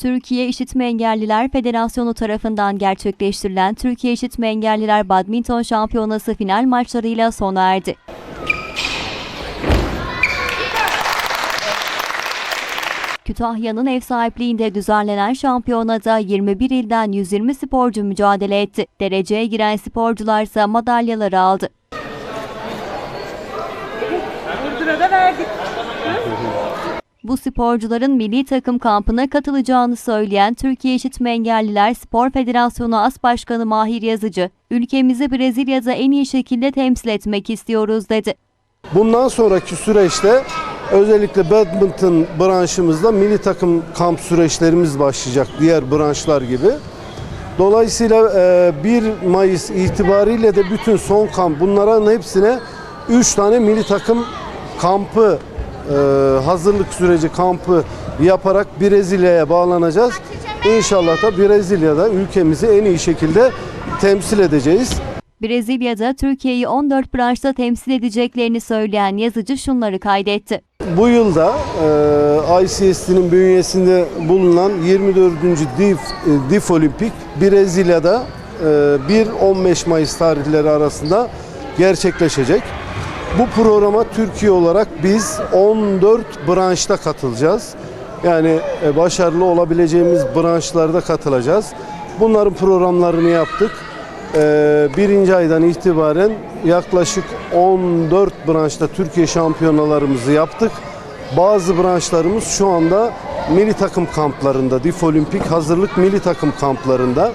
Türkiye İşitme Engelliler Federasyonu tarafından gerçekleştirilen Türkiye İşitme Engelliler Badminton Şampiyonası final maçlarıyla sona erdi. Kütahya'nın ev sahipliğinde düzenlenen şampiyonada 21 ilden 120 sporcu mücadele etti. Dereceye giren sporcular ise madalyaları aldı. Burdur'a verdik. Bu sporcuların milli takım kampına katılacağını söyleyen Türkiye İşitme Engelliler Spor Federasyonu As Başkanı Mahir Yazıcı, ülkemizi Brezilya'da en iyi şekilde temsil etmek istiyoruz dedi. Bundan sonraki süreçte özellikle badminton branşımızda milli takım kamp süreçlerimiz başlayacak diğer branşlar gibi. Dolayısıyla e, 1 Mayıs itibariyle de bütün son kamp bunların hepsine 3 tane milli takım kampı e, hazırlık süreci kampı yaparak Brezilya'ya bağlanacağız. İnşallah da Brezilya'da ülkemizi en iyi şekilde temsil edeceğiz. Brezilya'da Türkiye'yi 14 branşta temsil edeceklerini söyleyen yazıcı şunları kaydetti. Bu yılda e, ICST'nin bünyesinde bulunan 24. DIF, e, DIF Olimpik Brezilya'da e, 1-15 Mayıs tarihleri arasında gerçekleşecek. Bu programa Türkiye olarak biz 14 branşta katılacağız. Yani e, başarılı olabileceğimiz branşlarda katılacağız. Bunların programlarını yaptık. Ee, birinci aydan itibaren yaklaşık 14 branşta Türkiye şampiyonalarımızı yaptık. Bazı branşlarımız şu anda milli takım kamplarında, DİF Olimpik hazırlık milli takım kamplarında.